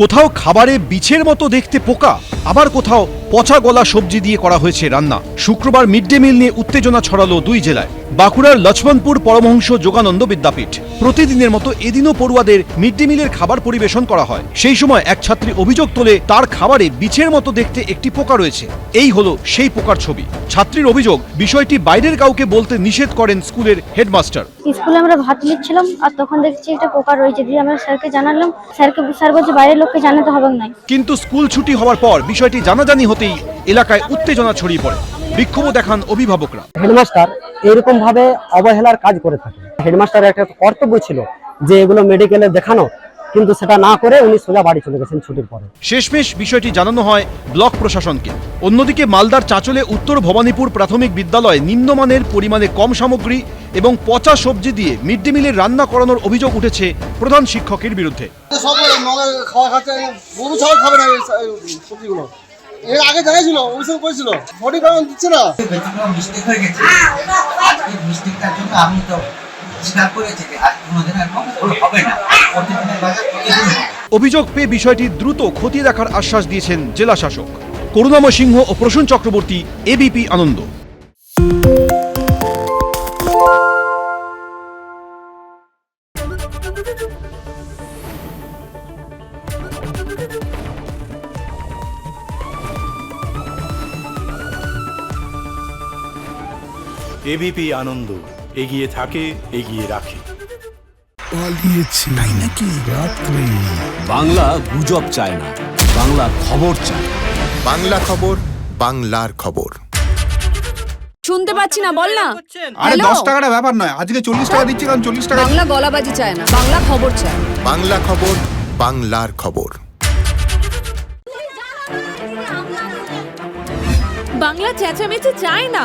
কোথাও খাবারে বিছের মতো দেখতে পোকা, আবার কোথাও পচা গলা সবজি দিয়ে করা হয়েছে রান্না। শুক্রবার মিড ডে মিল নিয়ে উত্তেজনা ছড়ালো দুই জেলায়। বাঁকুড়ার লক্ষ্মণপুর পরমহংস যোগানন্দ বিদ্যাপীঠ। প্রতিদিনের মতো এদিনও পড়ুয়াদের মিড ডে মিলের খাবার পরিবেশন করা হয়। সেই সময় এক ছাত্রী অভিযোগ তোলে তার খাবারে বিছের মতো দেখতে একটি পোকা রয়েছে। এই হলো সেই পোকার ছবি। ছাত্রীর অভিযোগ বিষয়টি বাইরের কাউকে বলতে নিষেধ করেন স্কুলের হেডমাস্টার। স্কুলে আমরা ভাত নিচ্ছিলাম আর তখন দেখছি একটা পোকা রয়েছে। দিয়ে আমরা স্যারকে জানালাম স্যারকে স্যার বলছে বাইরের লোককে জানাতে হবে না কিন্তু স্কুল ছুটি হওয়ার পর বিষয়টি জানাজানি হতেই এলাকায় উত্তেজনা ছড়িয়ে পড়ে। বিক্ষোভ দেখান অভিভাবকরা। হেডমাস্টার এরকম ভাবে অবহেলার কাজ করে থাকে। হেডমাস্টারের একটা কর্তব্য ছিল যে এগুলো মেডিকেলে দেখানো কিন্তু সেটা না করে উনি সোজা বাড়ি চলে গেছেন ছুটির পরে। শেষমেশ বিষয়টি জানানো হয় ব্লক প্রশাসনকে। অন্যদিকে মালদার চাচলে উত্তর ভবানীপুর প্রাথমিক বিদ্যালয়ে নিম্নমানের পরিমাণে কম সামগ্রী এবং পচা সবজি দিয়ে মিড ডে মিলের রান্না করানোর অভিযোগ উঠেছে প্রধান শিক্ষকের বিরুদ্ধে। খাওয়া খাচ্ছে গরু ছাগল খাবে না সবজিগুলো। এর আগে জানাইছিল অভিযোগ করেছিল দিচ্ছে না। ব্যতিক্রম মিস্টেক হয়ে গেছে। আজকে মিস্টেকটার জন্য আমি তো স্বীকার করেছি যে আজ কোনোদিন এরকম হবে না। প্রতিদিনের বাজার প্রতিদিন অভিযোগ পেয়ে বিষয়টি দ্রুত ক্ষতি দেখার আশ্বাস দিয়েছেন জেলা শাসক। করুণাময় সিংহ ও প্রসূন চক্রবর্তী এবিপি আনন্দ। এবিপি আনন্দ এগিয়ে থাকে এগিয়ে রাখে। পালিয়েছে। তাই নাকি? রাত্রে। বাংলা গুজব চায় না বাংলা খবর চায় বাংলা খবর বাংলার খবর। শুনতে পাচ্ছি না বল না। আরে? দশ টাকাটা ব্যাপার নয় আজকে চল্লিশ টাকা দিচ্ছি কারণ চল্লিশ টাকা বাংলা গলাবাজি চায় না বাংলা খবর চায় বাংলা খবর বাংলার খবর। বাংলা চেঁচামেচি চায় না।